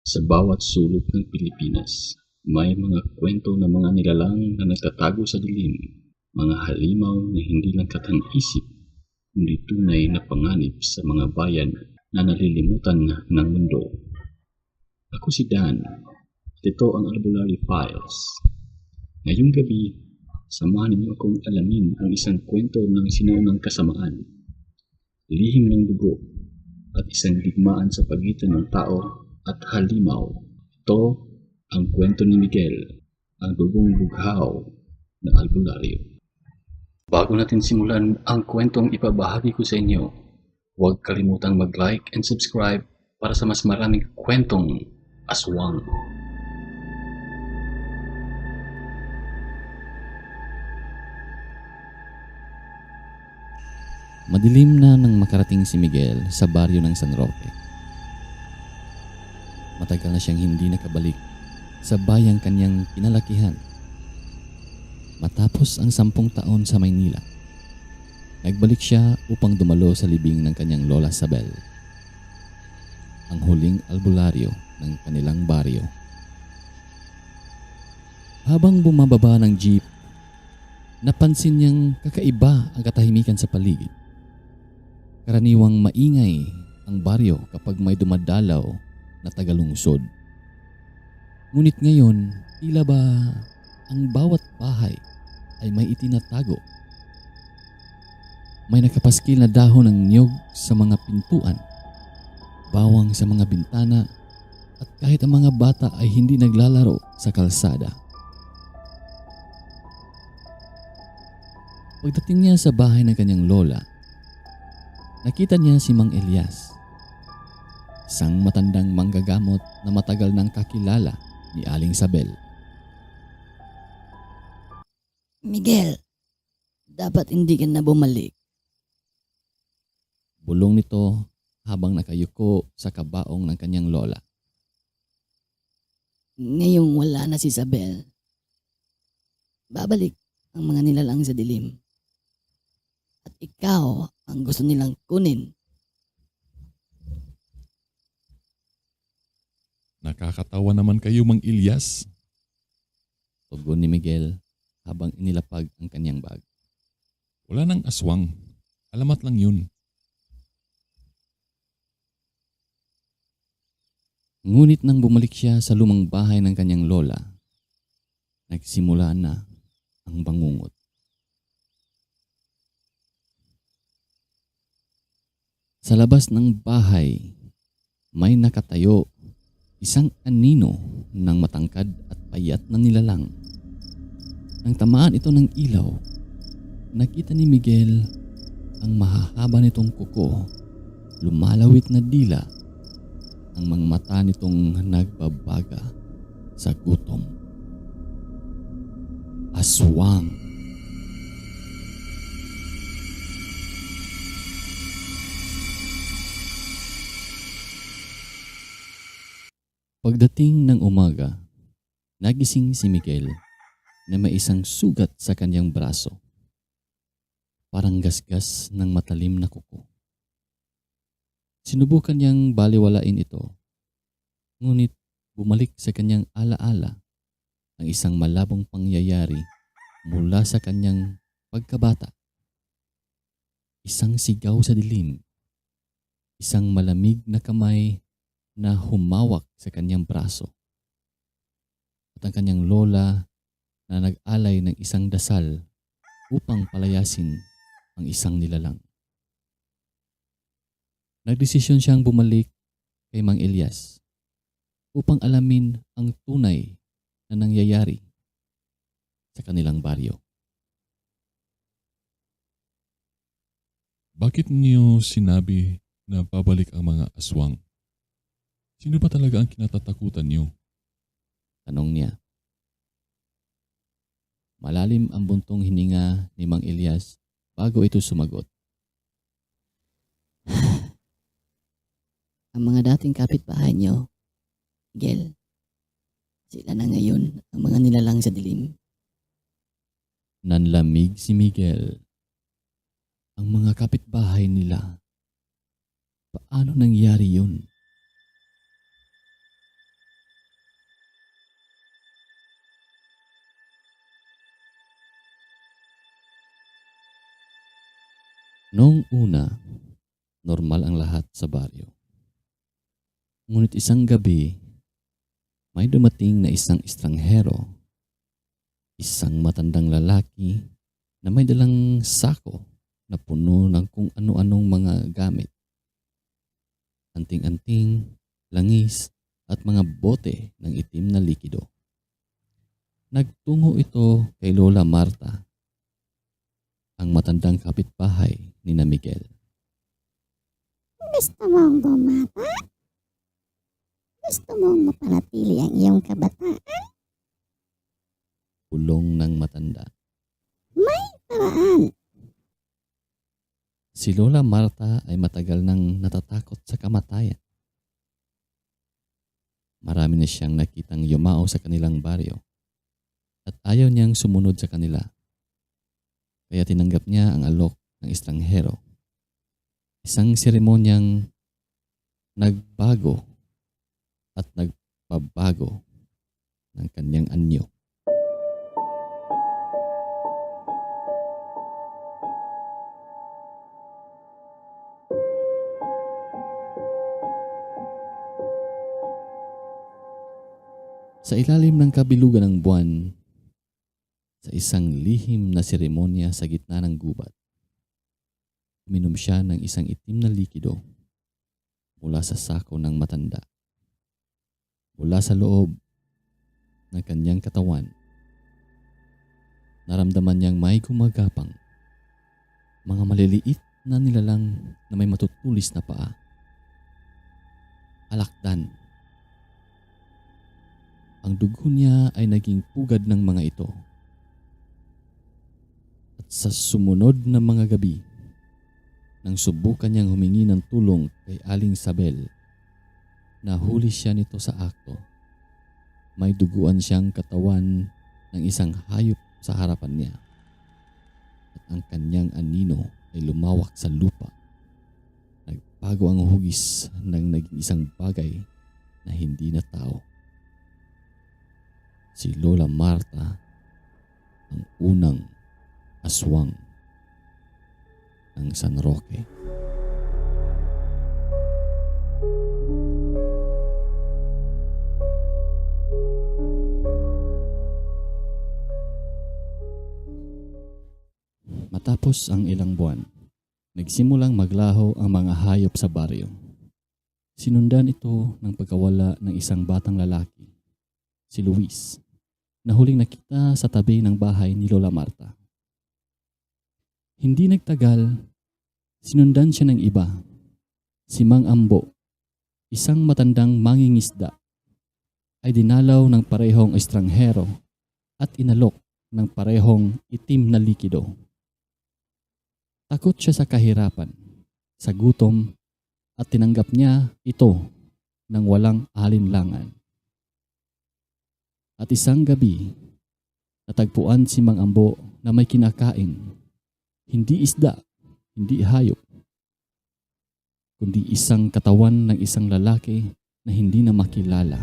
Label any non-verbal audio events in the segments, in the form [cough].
Sa bawat sulok ng Pilipinas, may mga kwento ng mga nilalang na nagtatago sa dilim, mga halimaw na hindi lang katang-isip, kundi tunay na panganib sa mga bayan na nalilimutan ng mundo. Ako si Dan, at ito ang Albularyo Files. Ngayong gabi, samahan niyo akong alamin ang isang kwento ng sinaunang kasamaan, lihim ng dugo, at isang digmaan sa pagitan ng tao at halimaw. Ito ang kwento ni Miguel, ang dugong bughaw ng albularyo. Bago natin simulan ang kwentong ipabahagi ko sa inyo, huwag kalimutang mag-like and subscribe para sa mas maraming kwentong aswang. Madilim na nang makarating si Miguel sa baryo ng San Roque. Matagal na siyang hindi nakabalik sa bayang kanyang kinalakihan. Matapos ang sampung taon sa Maynila, nagbalik siya upang dumalo sa libing ng kanyang lola Sabel, ang huling albularyo ng kanilang baryo. Habang bumababa ng jeep, napansin niyang kakaiba ang katahimikan sa paligid. Karaniwang maingay ang baryo kapag may dumadalaw na tagalungsod. Ngunit ngayon, tila ba ang bawat bahay ay may itinatago. May nakapaskil na dahon ng niyog sa mga pintuan, bawang sa mga bintana, at kahit ang mga bata ay hindi naglalaro sa kalsada. Pagdating niya sa bahay ng kanyang lola, nakita niya si Mang Elias. Isang matandang manggagamot na matagal nang kakilala ni Aling Sabel. Miguel, dapat hindi ka na bumalik. Bulong nito habang nakayuko sa kabaong ng kanyang lola. Ngayong wala na si Isabel. Babalik ang mga nilalang sa dilim. At ikaw ang gusto nilang kunin. Nakakatawa naman kayo, Mang Ilyas. Tugon ni Miguel habang inilapag ang kanyang bag. Wala nang aswang. Alamat lang yun. Ngunit nang bumalik siya sa lumang bahay ng kanyang lola, nagsimula na ang bangungot. Sa labas ng bahay, may nakatayo isang anino ng matangkad at payat na nilalang. Nang tamaan ito ng ilaw, nakita ni Miguel ang mahahaba nitong kuko, lumalawit na dila, ang mga mata nitong nagbabaga sa gutom. Aswang. Pagdating ng umaga, nagising si Miguel na may isang sugat sa kanyang braso. Parang gasgas ng matalim na kuko. Sinubukan niyang baliwalain ito, ngunit bumalik sa kanyang alaala ang isang malabong pangyayari mula sa kanyang pagkabata. Isang sigaw sa dilim, isang malamig na kamay na humawak sa kanyang braso. At ang kanyang lola na nag-alay ng isang dasal upang palayasin ang isang nilalang. Nagdesisyon siyang bumalik kay Mang Elias upang alamin ang tunay na nangyayari sa kanilang baryo. Bakit niyo sinabi na babalik ang mga aswang? Sino ba talaga ang kinatatakutan niyo? Tanong niya. Malalim ang buntong hininga ni Mang Elias bago ito sumagot. [laughs] Ang mga dating kapitbahay niyo, Miguel, sila na ngayon ang mga nilalang sa dilim. Nanlamig si Miguel. Ang mga kapitbahay nila. Paano nangyari yun? Noong una, normal ang lahat sa baryo. Ngunit isang gabi, may dumating na isang estranghero, isang matandang lalaki na may dalang sako na puno ng kung ano-anong mga gamit. Anting-anting, langis, at mga bote ng itim na likido. Nagtungo ito kay Lola Marta, ang matandang kapitbahay ni na Miguel. Gusto mong bumata? Gusto mong mapanatili ang iyong kabataan? Pulong ng matanda. Paraan. Si Lola Marta ay matagal nang natatakot sa kamatayan. Marami na siyang nakitang yumao sa kanilang baryo at ayaw niyang sumunod sa kanila. Kaya tinanggap niya ang alok ng estranghero. Isang seremonyang nagbago at nagpabago ng kanyang anyo. Sa ilalim ng kabilugan ng buwan, sa isang lihim na seremonya sa gitna ng gubat, uminom siya ng isang itim na likido mula sa sako ng matanda. Mula sa loob ng kanyang katawan, naramdaman niyang may gumagapang mga maliliit na nilalang na may matutulis na paa. Alakdan. Ang dugo niya ay naging pugad ng mga ito. Sa sumunod na mga gabi, nang subukan niyang humingi ng tulong kay Aling Sabel, nahuli siya nito sa akto. May duguan siyang katawan ng isang hayop sa harapan niya. At ang kanyang anino ay lumawak sa lupa. Nagbago ang hugis ng naging isang bagay na hindi na tao si Lola Marta ang unang aswang ng San Roque. Matapos ang ilang buwan, nagsimulang maglaho ang mga hayop sa baryo. Sinundan ito ng pagkawala ng isang batang lalaki, si Luis, na huling nakita sa tabi ng bahay ni Lola Marta. Hindi nagtagal, sinundan siya ng iba, si Mang Ambo, isang matandang mangingisda, ay dinalaw ng parehong estranghero at inalok ng parehong itim na likido. Takot siya sa kahirapan, sa gutom, at tinanggap niya ito ng walang alinlangan. At isang gabi, natagpuan si Mang Ambo na may kinakain. Hindi isda, hindi hayop, kundi isang katawan ng isang lalaki na hindi na makilala.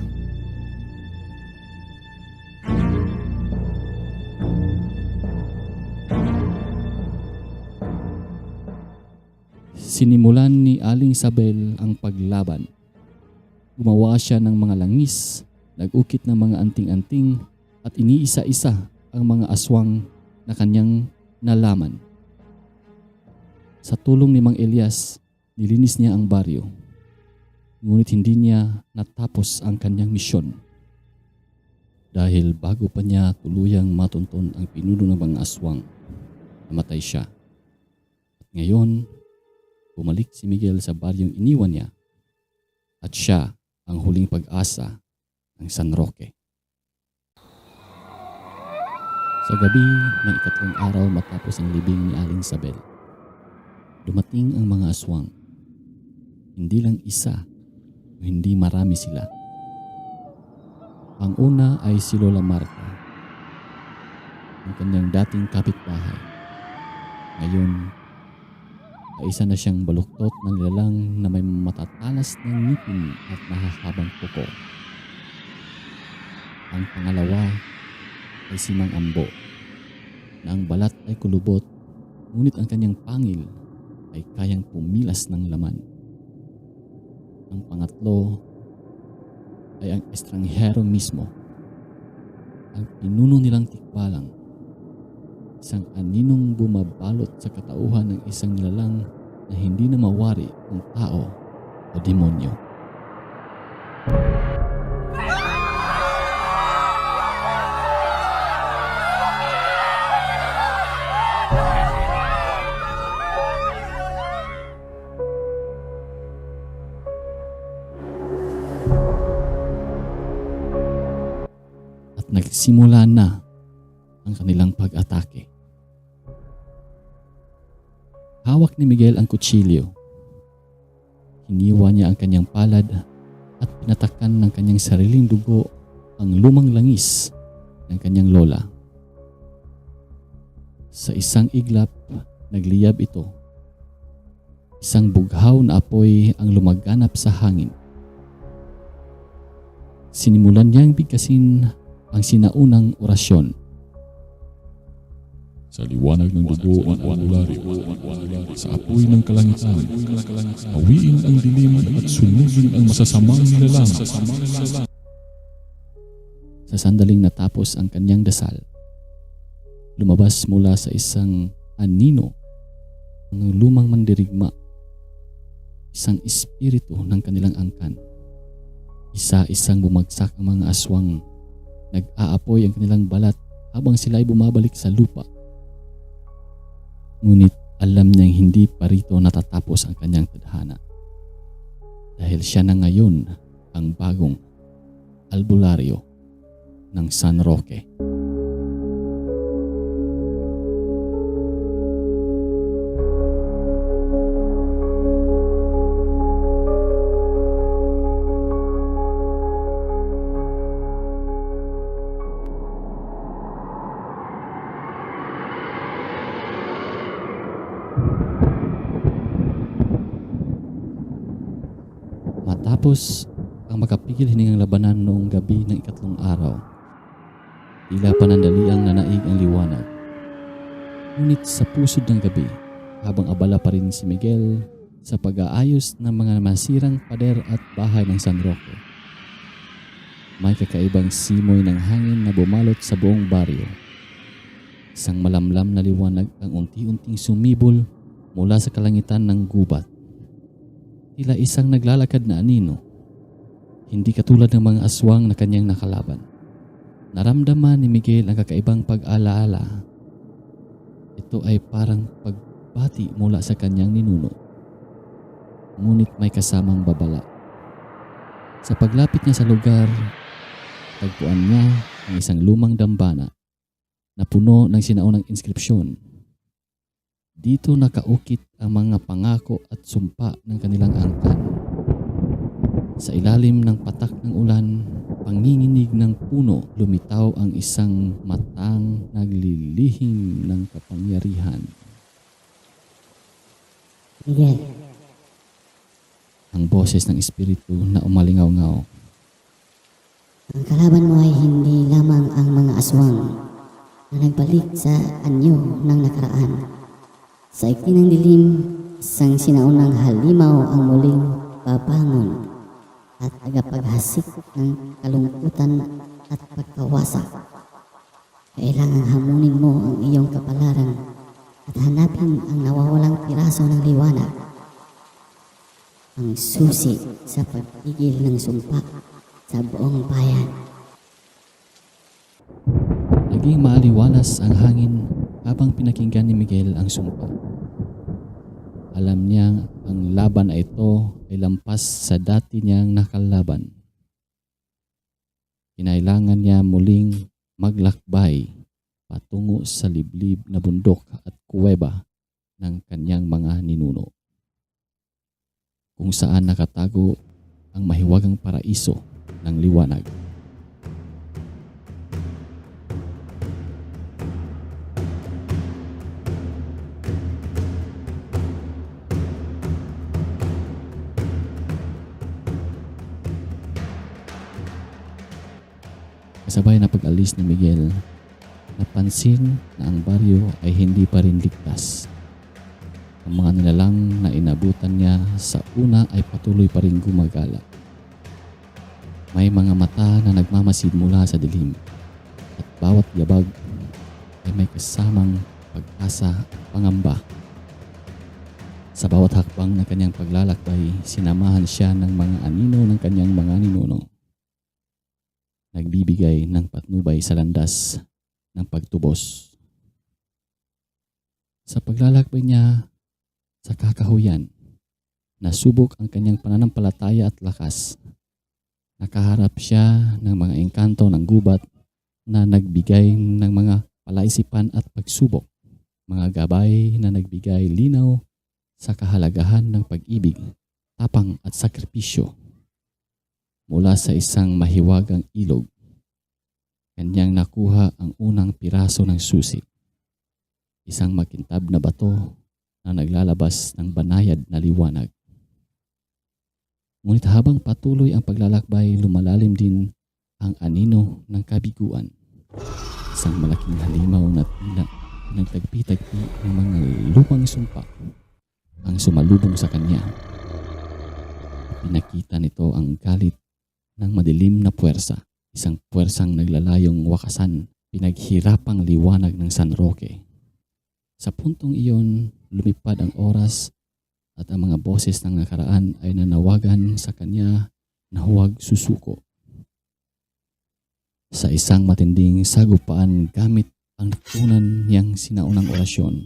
Sinimulan ni Aling Sabel ang paglaban. Gumawa siya ng mga langis nag-ukit ng mga anting-anting at iniisa-isa ang mga aswang na kanyang nalaman. Sa tulong ni Mang Elias, nilinis niya ang baryo. Ngunit hindi niya natapos ang kanyang misyon. Dahil bago pa niya tuluyang matunton ang pinuno ng mga aswang, namatay siya. At ngayon, bumalik si Miguel sa baryong iniwan niya at siya ang huling pag-asa ng San Roque. Sa gabi ng ikatlong araw matapos ang libing ni Aling Sabel, dumating ang mga aswang. Hindi lang isa o hindi marami sila. Ang una ay si Lola Marta, ang kanyang dating kapitbahay. Ngayon, ay isa na siyang baluktot ng lalang na may matatalas ng ngipin at nahahabang kuko. Ang pangalawa ay si Mang Ambo na ang balat ay kulubot ngunit ang kanyang pangil ay kayang pumilas ng laman. Ang pangatlo ay ang estranghero mismo. Ang pinuno nilang tikbalang. Isang aninong bumabalot sa katauhan ng isang nilalang na hindi na mawari kung tao o demonyo. At nagsimula na ang kanilang pag-atake. Hawak ni Miguel ang kutsilyo. Hiniwa niya ang kanyang palad at pinatakan ng kanyang sariling dugo ang lumang langis ng kanyang lola. Sa isang iglap, nagliyab ito. Isang bughaw na apoy ang lumaganap sa hangin. Sinimulan niyang bigkasin ang sinaunang orasyon. Sa liwanag ng dugo ng albularyo, sa apoy ng kalangitan, hawiin ang dilim at sunugin ang masasamang nilalang. Sa sandaling natapos ang kanyang dasal, lumabas mula sa isang anino ng lumang mandirigma, isang espiritu ng kanilang angkan. Isa-isang bumagsak ang mga aswang, nag-aapoy ang kanilang balat habang sila ay bumabalik sa lupa. Ngunit alam niyang hindi pa rito natatapos ang kanyang tadhana. Dahil siya na ngayon ang bagong albularyo ng San Roque. Matapos ang makapigil hiningang labanan noong gabi ng ikatlong araw, tila panandaliang nanaig ang liwanag. Ngunit sa pusod ng gabi, habang abala pa rin si Miguel sa pag-aayos ng mga masirang pader at bahay ng San Roque, may kakaibang simoy ng hangin na bumalot sa buong baryo. Isang malamlam na liwanag ang unti-unting sumibol mula sa kalangitan ng gubat tila isang naglalakad na anino. Hindi katulad ng mga aswang na kanyang nakalaban. Naramdaman ni Miguel ang kakaibang pag-alaala. Ito ay parang pagbati mula sa kanyang ninuno. Ngunit may kasamang babala. Sa paglapit niya sa lugar, tagpuan niya ang isang lumang dambana na puno ng sinaunang inskripsyon dito nakaukit ang mga pangako at sumpa ng kanilang angkan. Sa ilalim ng patak ng ulan, panginginig ng puno, lumitaw ang isang matang naglilihim ng kapangyarihan. Miguel, Ang boses ng espiritu na umalingaw-ngaw. ang kalaban mo ay hindi lamang ang mga aswang na nagbalik sa anyo ng nakaraan. Sa ikinang dilim, isang sinaunang halimaw ang muling babangon at agapaghasik ng kalungkutan at pagkawasak. Kailangang hamunin mo ang iyong kapalaran at hanapin ang nawawalang piraso ng liwanag. Ang susi sa pagpigil ng sumpa sa buong bayan. Naging maaliwalas ang hangin habang pinakinggan ni Miguel ang sumpa. Alam niyang ang laban na ito ay lampas sa dati niyang nakalaban. Kinailangan niya muling maglakbay patungo sa liblib na bundok at kuweba ng kanyang mga ninuno. Kung saan nakatago ang mahiwagang paraiso ng liwanag. Kasabay na pag-alis ni Miguel, napansin na ang baryo ay hindi pa rin ligtas. Ang mga nilalang na inabutan niya sa una ay patuloy pa rin gumagala. May mga mata na nagmamasid mula sa dilim at bawat yabag ay may kasamang pag-asa at pangamba. Sa bawat hakbang ng kanyang paglalakbay, sinamahan siya ng mga anino ng kanyang mga ninuno. Nagbibigay ng patnubay sa landas ng pagtubos. Sa paglalakbay niya sa kakahuyan, nasubok ang kanyang pananampalataya at lakas. Nakaharap siya ng mga engkanto ng gubat na nagbigay ng mga palaisipan at pagsubok, mga gabay na nagbigay linaw sa kahalagahan ng pag-ibig, tapang at sakripisyo. Mula sa isang mahiwagang ilog, kanyang nakuha ang unang piraso ng susi. Isang makintab na bato na naglalabas ng banayad na liwanag. Ngunit habang patuloy ang paglalakbay, lumalalim din ang anino ng kabiguan. Isang malaking halimaw na tila nagtagpi-tagpi ng mga lumang sumpa ang sumalubong sa kanya. Pinakita nito ang galit ng madilim na puwersa, isang puwersang naglalayong wakasan, pinaghirapang liwanag ng San Roque. Sa puntong iyon, lumipad ang oras at ang mga boses ng nakaraan ay nanawagan sa kanya na huwag susuko. Sa isang matinding sagupaan gamit ang natunan niyang sinaunang orasyon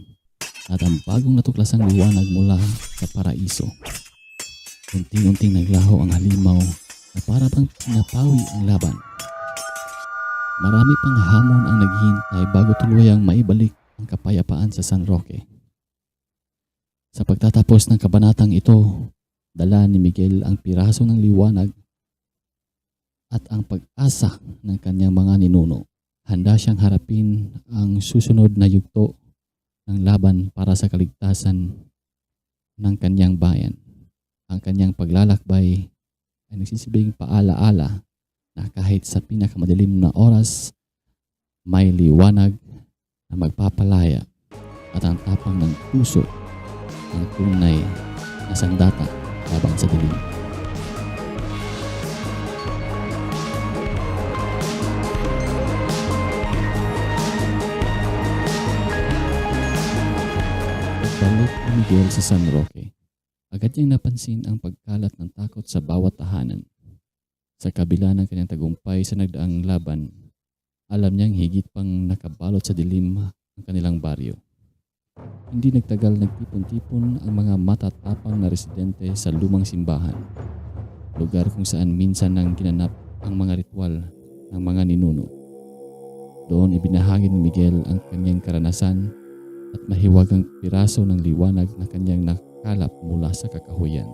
at ang bagong natuklasang liwanag mula sa paraiso. Unting-unting naglaho ang halimaw na para bang pinapawi ang laban. Marami pang hamon ang naghihintay bago tuluyang maibalik ang kapayapaan sa San Roque. Sa pagtatapos ng kabanatang ito, dala ni Miguel ang piraso ng liwanag at ang pag-asa ng kanyang mga ninuno. Handa siyang harapin ang susunod na yugto ng laban para sa kaligtasan ng kanyang bayan. Ang kanyang paglalakbay ay nagsisibing paalaala na kahit sa pinakamadilim na oras, may liwanag na magpapalaya at ang tapang ng puso ang tunay na sandata laban sa dilim. Pagbalik ni Miguel sa San Roque, agad niyang napansin ang pagkalat ng takot sa bawat tahanan. Sa kabila ng kanyang tagumpay sa nagdaang laban, alam niyang higit pang nakabalot sa dilim ang kanilang baryo. Hindi nagtagal nagtipon-tipon ang mga matatapang na residente sa lumang simbahan, lugar kung saan minsan nang ginanap ang mga ritual ng mga ninuno. Doon ibinahagi ni Miguel ang kanyang karanasan at mahiwagang piraso ng liwanag na kanyang nakalap mula sa kakahuyan.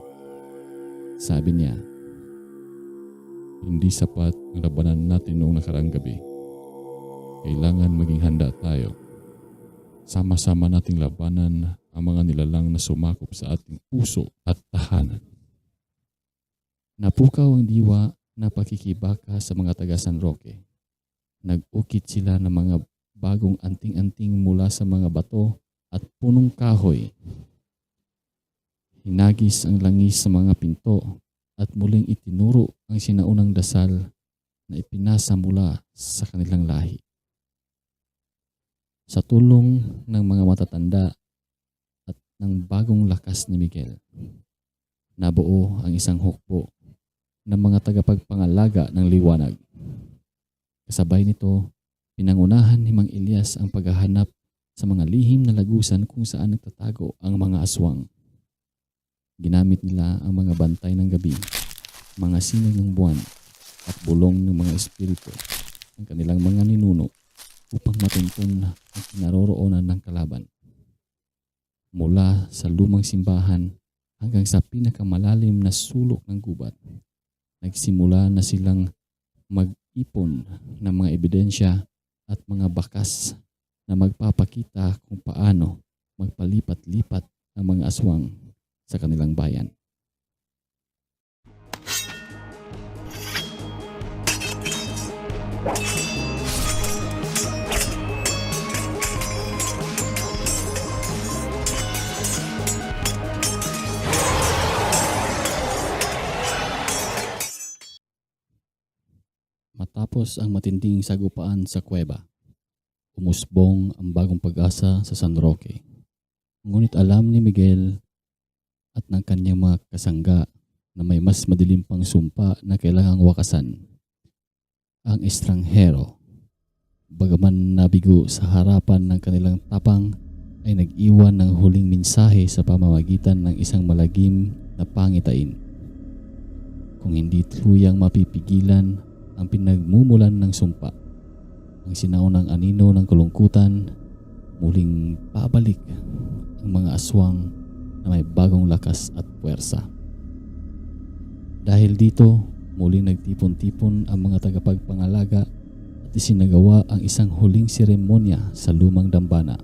Sabi niya, Hindi sapat ang labanan natin noong nakaraang gabi. Kailangan maging handa tayo. Sama-sama nating labanan ang mga nilalang na sumakop sa ating puso at tahanan. Napukaw ang diwa na pakikibaka sa mga taga San Roque. Nag-ukit sila ng mga bagong anting-anting mula sa mga bato at punong kahoy. Hinagis ang langis sa mga pinto at muling itinuro ang sinaunang dasal na ipinasa mula sa kanilang lahi. Sa tulong ng mga matatanda at ng bagong lakas ni Miguel, nabuo ang isang hukbo ng mga tagapagpangalaga ng liwanag. Kasabay nito, pinangunahan ni Mang Elias ang paghahanap sa mga lihim na lagusan kung saan nagtatago ang mga aswang. Ginamit nila ang mga bantay ng gabi, mga sinog ng buwan at bulong ng mga espiritu ng kanilang mga ninuno upang matuntun ang kinaroroonan ng kalaban. Mula sa lumang simbahan hanggang sa pinakamalalim na sulok ng gubat, nagsimula na silang mag-ipon ng mga ebidensya at mga bakas na magpapakita kung paano magpalipat-lipat ang mga aswang sa kanilang bayan. Matapos ang matinding sagupaan sa kuweba, umusbong ang bagong pag-asa sa San Roque. Ngunit alam ni Miguel at ng kanyang mga kasangga na may mas madilim pang sumpa na kailangang wakasan. Ang estranghero, bagaman nabigo sa harapan ng kanilang tapang, ay nag-iwan ng huling mensahe sa pamamagitan ng isang malagim na pangitain. Kung hindi tuluyang mapipigilan ang pinagmumulan ng sumpa, ang sinaunang anino ng kalungkutan, muling babalik ang mga aswang na may bagong lakas at puwersa. Dahil dito, muling nagtipon-tipon ang mga tagapagpangalaga at isinagawa ang isang huling seremonya sa lumang dambana.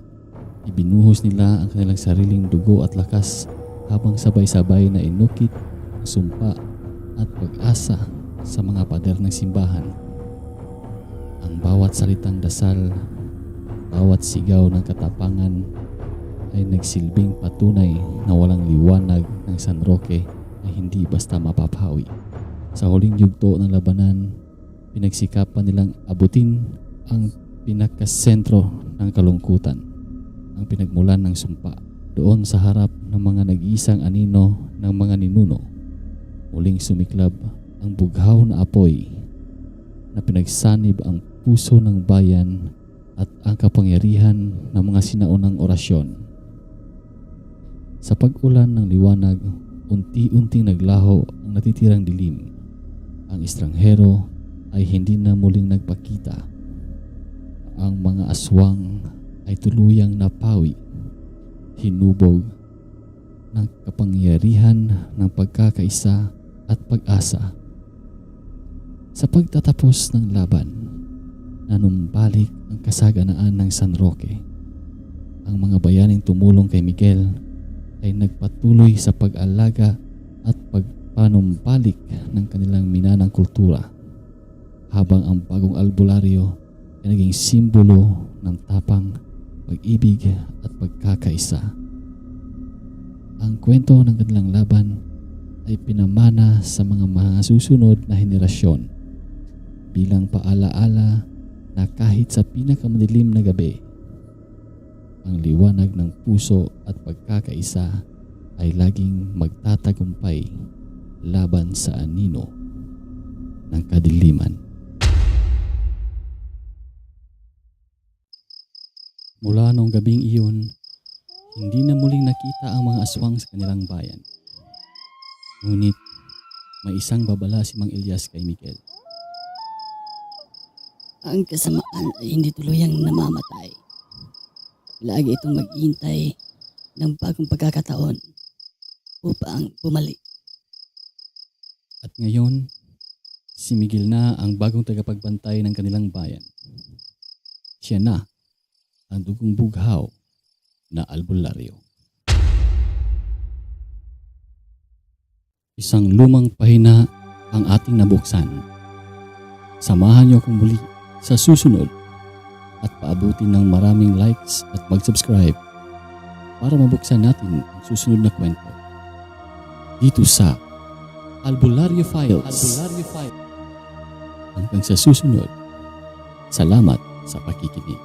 Ibinuhos nila ang kanilang sariling dugo at lakas habang sabay-sabay na inukit ang sumpa at pag-asa sa mga pader ng simbahan. Ang bawat salitang dasal, bawat sigaw ng katapangan ay nagsilbing patunay na walang liwanag ng San Roque ay hindi basta mapapawi. Sa huling yugto ng labanan, pinagsikapan nilang abutin ang pinakasentro ng kalungkutan, ang pinagmulan ng sumpa. Doon sa harap ng mga nag-iisang anino ng mga ninuno, muling sumiklab ang bughaw na apoy na pinagsanib ang puso ng bayan at ang kapangyarihan ng mga sinaunang orasyon. Sa pag-ulan ng liwanag, unti-unting naglaho ang natitirang dilim. Ang estranghero ay hindi na muling nagpakita. Ang mga aswang ay tuluyang napawi, hinubog ng kapangyarihan ng pagkakaisa at pag-asa. Sa pagtatapos ng laban, nanumbalik ang kasaganaan ng San Roque. Ang mga bayaning tumulong kay Miguel ay nagpatuloy sa pag-alaga at pagpanumbalik ng kanilang minanang kultura habang ang bagong albularyo ay naging simbolo ng tapang, pag-ibig at pagkakaisa. Ang kwento ng kanilang laban ay pinamana sa mga mga susunod na henerasyon bilang paalaala na kahit sa pinakamadilim na gabi, ang liwanag ng puso at pagkakaisa ay laging magtatagumpay laban sa anino ng kadiliman. Mula noong gabing iyon, hindi na muling nakita ang mga aswang sa kanilang bayan. Ngunit may isang babala si Mang Elias kay Miguel. Ang kasamaan ay hindi tuluyang namamatay. Lagi itong maghihintay ng bagong pagkakataon upang bumalik. At ngayon, si Miguel na ang bagong tagapagbantay ng kanilang bayan. Siya na ang dugong bughaw na albularyo. Isang lumang pahina ang ating nabuksan. Samahan niyo akong muli sa susunod at paabutin ng maraming likes at mag-subscribe para mabuksan natin ang susunod na kwento. Dito sa Albularyo Files. Albularyo Files. Hanggang sa susunod, salamat sa pakikinig.